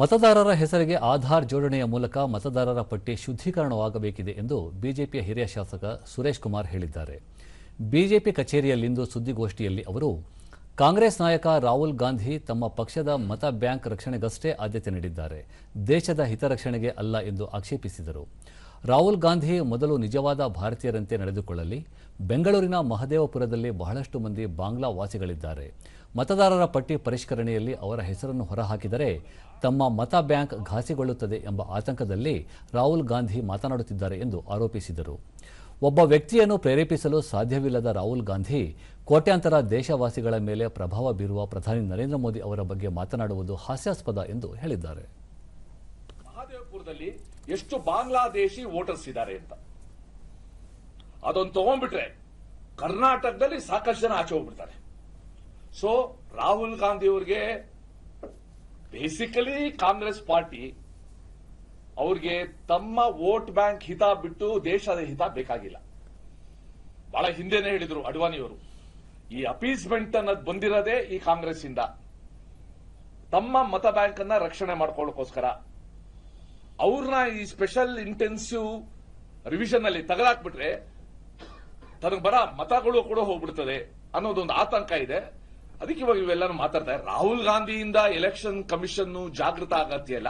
ಮತದಾರರ ಹೆಸರಿಗೆ ಆಧಾರ್ ಜೋಡಣೆಯ ಮೂಲಕ ಮತದಾರರ ಪಟ್ಟಿ ಶುದ್ಧೀಕರಣವಾಗಬೇಕಿದೆ ಎಂದು ಬಿಜೆಪಿಯ ಹಿರಿಯ ಶಾಸಕ ಸುರೇಶ್ ಕುಮಾರ್ ಹೇಳಿದ್ದಾರೆ. ಬಿಜೆಪಿ ಕಚೇರಿಯಲ್ಲಿಂದು ಸುದ್ದಿಗೋಷ್ಠಿಯಲ್ಲಿ ಅವರು, ಕಾಂಗ್ರೆಸ್ ನಾಯಕ ರಾಹುಲ್ ಗಾಂಧಿ ತಮ್ಮ ಪಕ್ಷದ ಮತ ಬ್ಯಾಂಕ್ ರಕ್ಷಣೆಗಷ್ಟೇ ಆದ್ಯತೆ ನೀಡಿದ್ದಾರೆ. ದೇಶದ ಹಿತರಕ್ಷಣೆಗೆ ಅಲ್ಲ ಎಂದು ಆಕ್ಷೇಪಿಸಿದರು. ರಾಹುಲ್ ಗಾಂಧಿ ಮೊದಲು ನಿಜವಾದ ಭಾರತೀಯರಂತೆ ನಡೆದುಕೊಳ್ಳಲಿ. ಬೆಂಗಳೂರಿನ ಮಹದೇವಪುರದಲ್ಲಿ ಬಹಳಷ್ಟು ಮಂದಿ ಬಾಂಗ್ಲಾ ವಾಸಿಗಳಿದ್ದಾರೆ. ಮತದಾರರ ಪಟ್ಟಿ ಪರಿಷ್ಕರಣೆಯಲ್ಲಿ ಅವರ ಹೆಸರನ್ನು ಹೊರಹಾಕಿದರೆ ತಮ್ಮ ಮತ ಬ್ಯಾಂಕ್ ಘಾಸಿಗೊಳ್ಳುತ್ತದೆ ಎಂಬ ಆತಂಕದಲ್ಲಿ ರಾಹುಲ್ ಗಾಂಧಿ ಮಾತನಾಡುತ್ತಿದ್ದಾರೆ ಎಂದು ಆರೋಪಿಸಿದರು. ಒಬ್ಬ ವ್ಯಕ್ತಿಯನ್ನು ಪ್ರೇರೇಪಿಸಲು ಸಾಧ್ಯವಿಲ್ಲದ ರಾಹುಲ್ ಗಾಂಧಿ ಕೋಟ್ಯಾಂತರ ದೇಶವಾಸಿಗಳ ಮೇಲೆ ಪ್ರಭಾವ ಬೀರುವ ಪ್ರಧಾನಿ ನರೇಂದ್ರ ಮೋದಿ ಅವರ ಬಗ್ಗೆ ಮಾತನಾಡುವುದು ಹಾಸ್ಯಾಸ್ಪದ ಎಂದು ಹೇಳಿದ್ದಾರೆ. ಮಹಾದೇವಪುರದಲ್ಲಿ ಎಷ್ಟು ಬಾಂಗ್ಲಾದೇಶಿ ವೋಟರ್ಸ್ ಇದ್ದಾರೆ ಅಂತ. ಅದೊಂದು ತಗೊಂಡ್ಬಿಟ್ರೆ ಕರ್ನಾಟಕದಲ್ಲಿ ಸಾಕಷ್ಟು ಜನ ಆಚೆ ಹೋಗ್ಬಿಡ್ತಾರೆ. ಸೊ ರಾಹುಲ್ ಗಾಂಧಿ ಅವ್ರಿಗೆ ಬೇಸಿಕಲಿ ಕಾಂಗ್ರೆಸ್ ಪಾರ್ಟಿ ಅವ್ರಿಗೆ ತಮ್ಮ ವೋಟ್ ಬ್ಯಾಂಕ್ ಹಿತ ಬಿಟ್ಟು ದೇಶದ ಹಿತ ಬೇಕಾಗಿಲ್ಲ. ಬಹಳ ಹಿಂದೆನೆ ಹೇಳಿದ್ರು ಅಡ್ವಾಣಿಯವರು ಈ ಅಪೀಸ್ಮೆಂಟ್ ಅನ್ನೋದು ಬಂದಿರೋದೇ ಈ ಕಾಂಗ್ರೆಸ್ ಇಂದ ತಮ್ಮ ಮತ ಬ್ಯಾಂಕ್ ಅನ್ನ ರಕ್ಷಣೆ ಮಾಡ್ಕೊಳ್ಳೋಕೋಸ್ಕರ. ಅವ್ರನ್ನ ಈ ಸ್ಪೆಷಲ್ ಇಂಟೆನ್ಸಿವ್ ರಿವಿಷನ್ ಅಲ್ಲಿ ತಗಲಾಕ್ಬಿಟ್ರೆ ತನಗೆ ಬರ ಮತಗಳು ಕೂಡ ಹೋಗ್ಬಿಡ್ತದೆ ಅನ್ನೋದೊಂದು ಆತಂಕ ಇದೆ. ಅದಕ್ಕೆ ಇವಾಗ ಇವೆಲ್ಲನೂ ಮಾತಾಡ್ತಾರೆ. ರಾಹುಲ್ ಗಾಂಧಿಯಿಂದ ಎಲೆಕ್ಷನ್ ಕಮಿಷನ್ ಜಾಗೃತ ಆಗತ್ತೆ ಅಲ್ಲ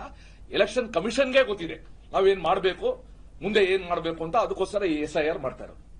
ಎಲೆಕ್ಷನ್ ಕಮಿಷನ್ಗೆ ಗೊತ್ತಿದೆ. ನಾವೇನ್ ಮಾಡಬೇಕು? ಮುಂದೆ ಏನ್ ಮಾಡಬೇಕು ಅಂತ ಅದಕ್ಕೋಸ್ಕರ ಈ ಎಸ್ ಐ ಆರ್ ಮಾಡ್ತಾ